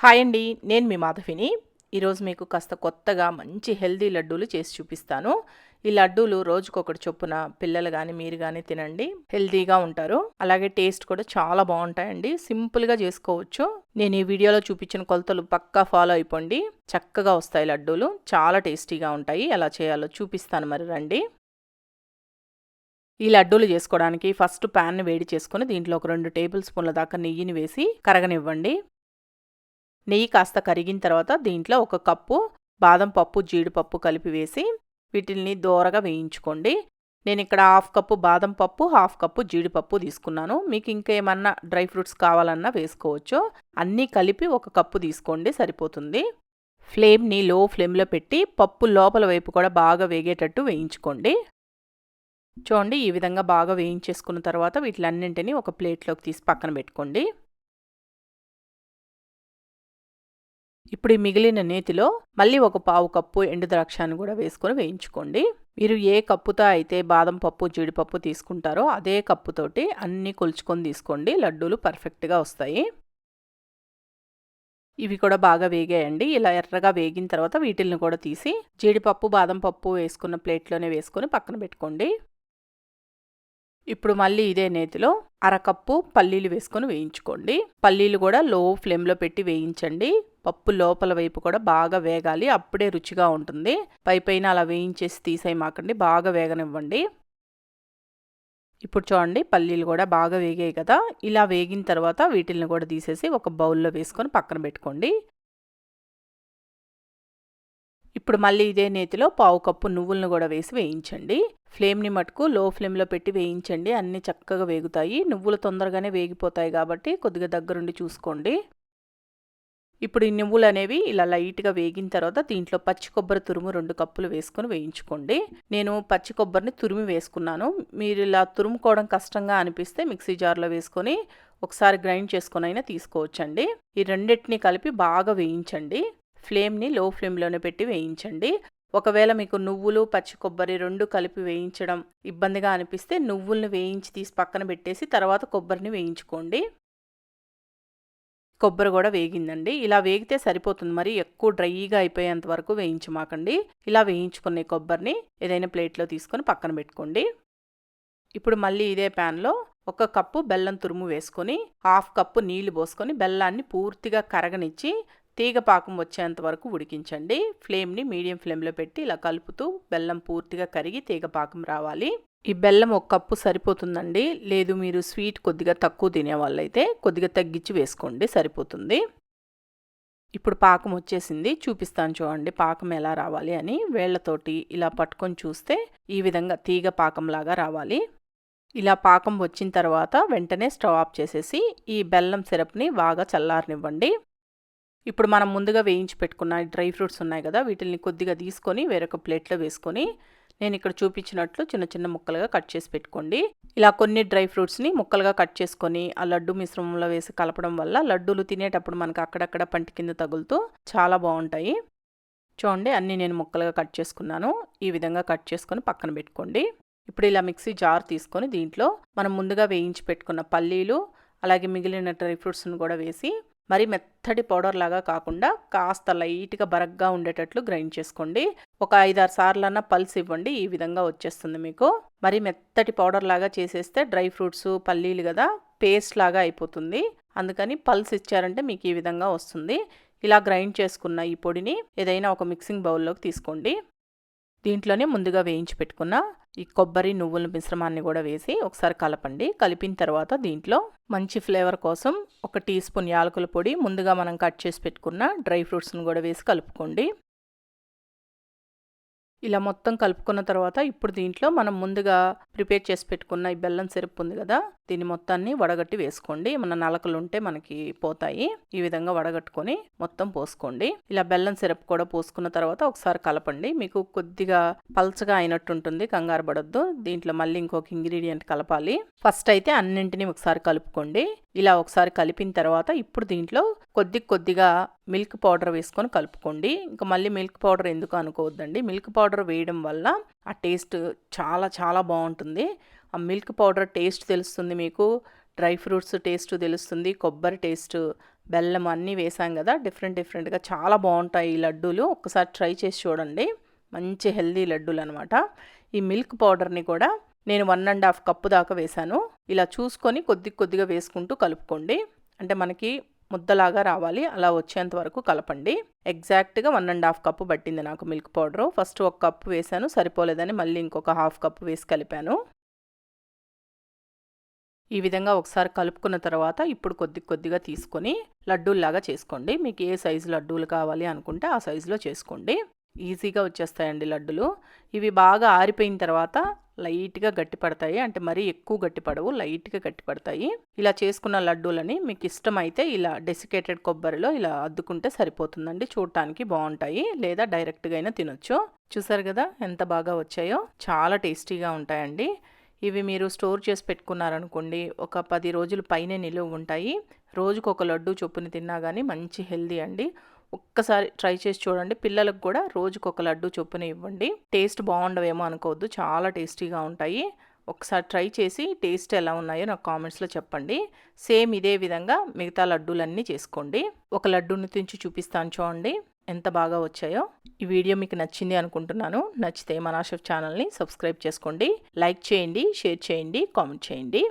Hi అండి నేను మీ మాధవిని. ఈరోజు మీకు కాస్త కొత్తగా మంచి హెల్దీ లడ్డూలు చేసి చూపిస్తాను. ఈ లడ్డూలు రోజుకొకటి చొప్పున పిల్లలు కానీ మీరు కానీ తినండి. హెల్దీగా ఉంటారు. అలాగే టేస్ట్ కూడా చాలా బాగుంటాయండి. సింపుల్గా చేసుకోవచ్చు. నేను ఈ వీడియోలో చూపించిన కొలతలు పక్కా ఫాలో అయిపోండి. చక్కగా వస్తాయి లడ్డూలు. చాలా టేస్టీగా ఉంటాయి. ఎలా చేయాలో చూపిస్తాను మరి రండి. ఈ లడ్డూలు చేసుకోవడానికి ఫస్ట్ ప్యాన్ వేడి చేసుకుని దీంట్లో ఒక రెండు టేబుల్ స్పూన్ల దాకా నెయ్యిని వేసి కరగనివ్వండి. నెయ్యి కాస్త కరిగిన తర్వాత దీంట్లో ఒక కప్పు బాదం పప్పు జీడిపప్పు కలిపి వేసి వీటిల్ని దోరగా వేయించుకోండి. నేను ఇక్కడ హాఫ్ కప్పు బాదం పప్పు హాఫ్ కప్పు జీడిపప్పు తీసుకున్నాను. మీకు ఇంకేమన్నా డ్రై ఫ్రూట్స్ కావాలన్నా వేసుకోవచ్చు. అన్నీ కలిపి ఒక కప్పు తీసుకోండి సరిపోతుంది. ఫ్లేమ్ని లో ఫ్లేమ్లో పెట్టి పప్పు లోపల వైపు కూడా బాగా వేగేటట్టు వేయించుకోండి. చూడండి ఈ విధంగా బాగా వేయించేసుకున్న తర్వాత వీటిలన్నింటినీ ఒక ప్లేట్లోకి తీసి పక్కన పెట్టుకోండి. ఇప్పుడు ఈ మిగిలిన నేతిలో మళ్ళీ ఒక పావు కప్పు ఎండు ద్రాక్షాన్ని కూడా వేసుకొని వేయించుకోండి. మీరు ఏ కప్పుతో అయితే బాదం పప్పు జీడిపప్పు తీసుకుంటారో అదే కప్పుతోటి అన్నీ కొలుచుకొని తీసుకోండి. లడ్డూలు పర్ఫెక్ట్గా వస్తాయి. ఇవి కూడా బాగా వేగాయండి. ఇలా ఎర్రగా వేగిన తర్వాత వీటిల్ని కూడా తీసి జీడిపప్పు బాదం పప్పు వేసుకున్న ప్లేట్లోనే వేసుకొని పక్కన పెట్టుకోండి. ఇప్పుడు మళ్ళీ ఇదే నేతిలో అరకప్పు పల్లీలు వేసుకొని వేయించుకోండి. పల్లీలు కూడా లో ఫ్లేమ్లో పెట్టి వేయించండి. పప్పు లోపల వైపు కూడా బాగా వేగాలి అప్పుడే రుచిగా ఉంటుంది. పై పైన అలా వేయించేసి తీసేయమాకండి బాగా వేగనివ్వండి. ఇప్పుడు చూడండి పల్లీలు కూడా బాగా వేగాయి కదా. ఇలా వేగిన తర్వాత వీటిల్ని కూడా తీసేసి ఒక బౌల్లో వేసుకొని పక్కన పెట్టుకోండి. ఇప్పుడు మళ్ళీ ఇదే నేతిలో పావు కప్పు నువ్వులను కూడా వేసి వేయించండి. ఫ్లేమ్ని మటుకు లో ఫ్లేమ్లో పెట్టి వేయించండి. అన్నీ చక్కగా వేగుతాయి. నువ్వులు తొందరగానే వేగిపోతాయి కాబట్టి కొద్దిగా దగ్గరుండి చూసుకోండి. ఇప్పుడు ఈ నువ్వులు అనేవి ఇలా లైట్గా వేగిన తర్వాత దీంట్లో పచ్చి కొబ్బరి తురుము రెండు కప్పులు వేసుకొని వేయించుకోండి. నేను పచ్చి కొబ్బరిని తురిమి వేసుకున్నాను. మీరు ఇలా తురుముకోవడం కష్టంగా అనిపిస్తే మిక్సీ జార్లో వేసుకొని ఒకసారి గ్రైండ్ చేసుకొని అయినా తీసుకోవచ్చండి. ఈ రెండింటిని కలిపి బాగా వేయించండి. ఫ్లేమ్ని లో ఫ్లేమ్లోనే పెట్టి వేయించండి. ఒకవేళ మీకు నువ్వులు పచ్చి కొబ్బరి రెండు కలిపి వేయించడం ఇబ్బందిగా అనిపిస్తే నువ్వుల్ని వేయించి తీసి పక్కన పెట్టేసి తర్వాత కొబ్బరిని వేయించుకోండి. కొబ్బరి కూడా వేగిందండి. ఇలా వేగితే సరిపోతుంది. మరి ఎక్కువ డ్రైగా అయిపోయేంత వరకు వేయించమాకండి. ఇలా వేయించుకునే కొబ్బరిని ఏదైనా ప్లేట్లో తీసుకొని పక్కన పెట్టుకోండి. ఇప్పుడు మళ్ళీ ఇదే ప్యాన్లో ఒక కప్పు బెల్లం తురుము వేసుకొని హాఫ్ కప్పు నీళ్ళు పోసుకొని బెల్లాన్ని పూర్తిగా కరగనిచ్చి తీగ పాకం వచ్చేంత వరకు ఉడికించండి. ఫ్లేమ్ని మీడియం ఫ్లేమ్లో పెట్టి ఇలా కలుపుతూ బెల్లం పూర్తిగా కరిగి తీగ పాకం రావాలి. ఈ బెల్లం ఒక కప్పు సరిపోతుందండి. లేదు మీరు స్వీట్ కొద్దిగా తక్కువ తినే వాళ్ళైతే కొద్దిగా తగ్గించి వేసుకోండి సరిపోతుంది. ఇప్పుడు పాకం వచ్చేసింది. చూపిస్తాను చూడండి పాకం ఎలా రావాలి అని. వేళ్ళతోటి ఇలా పట్టుకొని చూస్తే ఈ విధంగా తీగ పాకంలాగా రావాలి. ఇలా పాకం వచ్చిన తర్వాత వెంటనే స్టవ్ ఆఫ్ చేసేసి ఈ బెల్లం సిరప్ని బాగా చల్లారనివ్వండి. ఇప్పుడు మనం ముందుగా వేయించి పెట్టుకున్న డ్రై ఫ్రూట్స్ ఉన్నాయి కదా వీటిని కొద్దిగా తీసుకొని వేరొక ప్లేట్లో వేసుకొని నేను ఇక్కడ చూపించినట్లు చిన్న చిన్న ముక్కలుగా కట్ చేసి పెట్టుకోండి. ఇలా కొన్ని డ్రై ఫ్రూట్స్ని ముక్కలుగా కట్ చేసుకొని ఆ లడ్డు మిశ్రమంలో వేసి కలపడం వల్ల లడ్డూలు తినేటప్పుడు మనకు అక్కడక్కడ పంటి కింద తగులుతూ చాలా బాగుంటాయి. చూడండి అన్నీ నేను ముక్కలుగా కట్ చేసుకున్నాను. ఈ విధంగా కట్ చేసుకొని పక్కన పెట్టుకోండి. ఇప్పుడు ఇలా మిక్సీ జార్ తీసుకొని దీంట్లో మనం ముందుగా వేయించి పెట్టుకున్న పల్లీలు అలాగే మిగిలిన డ్రై ఫ్రూట్స్ని కూడా వేసి మరి మెత్తటి పౌడర్ లాగా కాకుండా కాస్త లైట్గా బరగ్గా ఉండేటట్లు గ్రైండ్ చేసుకోండి. ఒక ఐదారు సార్లన్నా పల్స్ ఇవ్వండి ఈ విధంగా వచ్చేస్తుంది మీకు. మరి మెత్తటి పౌడర్ లాగా చేసేస్తే డ్రై ఫ్రూట్స్ పల్లీలు కదా పేస్ట్ లాగా అయిపోతుంది. అందుకని పల్స్ ఇచ్చారంటే మీకు ఈ విధంగా వస్తుంది. ఇలా గ్రైండ్ చేసుకున్న ఈ పొడిని ఏదైనా ఒక మిక్సింగ్ బౌల్లోకి తీసుకోండి. దీంట్లోనే ముందుగా వేయించి పెట్టుకున్న ఈ కొబ్బరి నువ్వుల మిశ్రమాన్ని కూడా వేసి ఒకసారి కలపండి. కలిపిన తర్వాత దీంట్లో మంచి ఫ్లేవర్ కోసం ఒక టీ స్పూన్ యాలకుల పొడి ముందుగా మనం కట్ చేసి పెట్టుకున్న డ్రై ఫ్రూట్స్ని కూడా వేసి కలుపుకోండి. ఇలా మొత్తం కలుపుకున్న తర్వాత ఇప్పుడు దీంట్లో మనం ముందుగా ప్రిపేర్ చేసి పెట్టుకున్న ఈ బెల్లం సిరప్ ఉంది కదా దీన్ని మొత్తాన్ని వడగట్టి వేసుకోండి. మన నలకలు ఉంటే మనకి పోతాయి. ఈ విధంగా వడగట్టుకొని మొత్తం పోసుకోండి. ఇలా బెల్లం సిరప్ కూడా పోసుకున్న తర్వాత ఒకసారి కలపండి. మీకు కొద్దిగా పల్చగా అయినట్టు ఉంటుంది కంగారు పడద్దు. దీంట్లో మళ్ళీ ఇంకొక ఇంగ్రీడియంట్ కలపాలి. ఫస్ట్ అయితే అన్నింటినీ ఒకసారి కలుపుకోండి. ఇలా ఒకసారి కలిపిన తర్వాత ఇప్పుడు దీంట్లో కొద్ది కొద్దిగా మిల్క్ పౌడర్ వేసుకొని కలుపుకోండి. ఇంకా మళ్ళీ మిల్క్ పౌడర్ ఎందుకు అనుకోవద్దండి? మిల్క్ పౌడర్ వేయడం వల్ల ఆ టేస్ట్ చాలా చాలా బాగుంటుంది. ఆ మిల్క్ పౌడర్ టేస్ట్ తెలుస్తుంది మీకు. డ్రై ఫ్రూట్స్ టేస్ట్ తెలుస్తుంది. కొబ్బరి టేస్ట్ బెల్లం అన్నీ వేసాం కదా డిఫరెంట్ డిఫరెంట్గా చాలా బాగుంటాయి ఈ లడ్డూలు. ఒక్కసారి ట్రై చేసి చూడండి. మంచి హెల్దీ లడ్డూలు అనమాట ఈ మిల్క్ పౌడర్ని కూడా నేను వన్ అండ్ హాఫ్ కప్పు దాకా వేశాను. ఇలా చూసుకొని కొద్ది కొద్దిగా వేసుకుంటూ కలుపుకోండి. అంటే మనకి ముద్దలాగా రావాలి. అలా వచ్చేంత వరకు కలపండి. ఎగ్జాక్ట్గా వన్ అండ్ హాఫ్ కప్పు పట్టింది నాకు మిల్క్ పౌడరు ఫస్ట్ ఒక కప్పు వేశాను. సరిపోలేదని మళ్ళీ ఇంకొక హాఫ్ కప్పు వేసి కలిపాను. ఈ విధంగా ఒకసారి కలుపుకున్న తర్వాత ఇప్పుడు కొద్ది కొద్దిగా తీసుకొని లడ్డూల్లాగా చేసుకోండి. మీకు ఏ సైజు లడ్డూలు కావాలి అనుకుంటే ఆ సైజులో చేసుకోండి. ఈజీగా వచ్చేస్తాయండి లడ్డులు. ఇవి బాగా ఆరిపోయిన తర్వాత లైట్గా గట్టిపడతాయి. అంటే మరీ ఎక్కువ గట్టిపడవు లైట్గా గట్టిపడతాయి. ఇలా చేసుకున్న లడ్డూలని మీకు ఇష్టమైతే ఇలా డెసికేటెడ్ కొబ్బరిలో ఇలా అద్దుకుంటే సరిపోతుందండి. చూడటానికి బాగుంటాయి. లేదా డైరెక్ట్గా అయినా తినొచ్చు. చూసారు కదా ఎంత బాగా వచ్చాయో? చాలా టేస్టీగా ఉంటాయండి. ఇవి మీరు స్టోర్ చేసి పెట్టుకున్నారనుకోండి ఒక పది రోజులు పైనే నిలువ ఉంటాయి. రోజుకు ఒక లడ్డు చొప్పున తిన్నా కానీ మంచి హెల్దీ అండి. ఒక్కసారి ట్రై చేసి చూడండి. పిల్లలకు కూడా రోజుకు ఒక లడ్డు చొప్పున ఇవ్వండి. టేస్ట్ బాగుండవేమో అనుకోవద్దు. చాలా టేస్టీగా ఉంటాయి. ఒకసారి ట్రై చేసి టేస్ట్ ఎలా ఉన్నాయో నాకు కామెంట్స్లో చెప్పండి. సేమ్ ఇదే విధంగా మిగతా లడ్డూలన్నీ చేసుకోండి. ఒక లడ్డూని తెంచి చూపిస్తాను చూడండి. ఎంత బాగా వచ్చాయో. ఈ వీడియో మీకు నచ్చింది అనుకుంటున్నాను. నచ్చితే మనాషఫ్ ఛానల్ని సబ్స్క్రైబ్ చేసుకోండి. లైక్ చేయండి షేర్ చేయండి కామెంట్ చేయండి.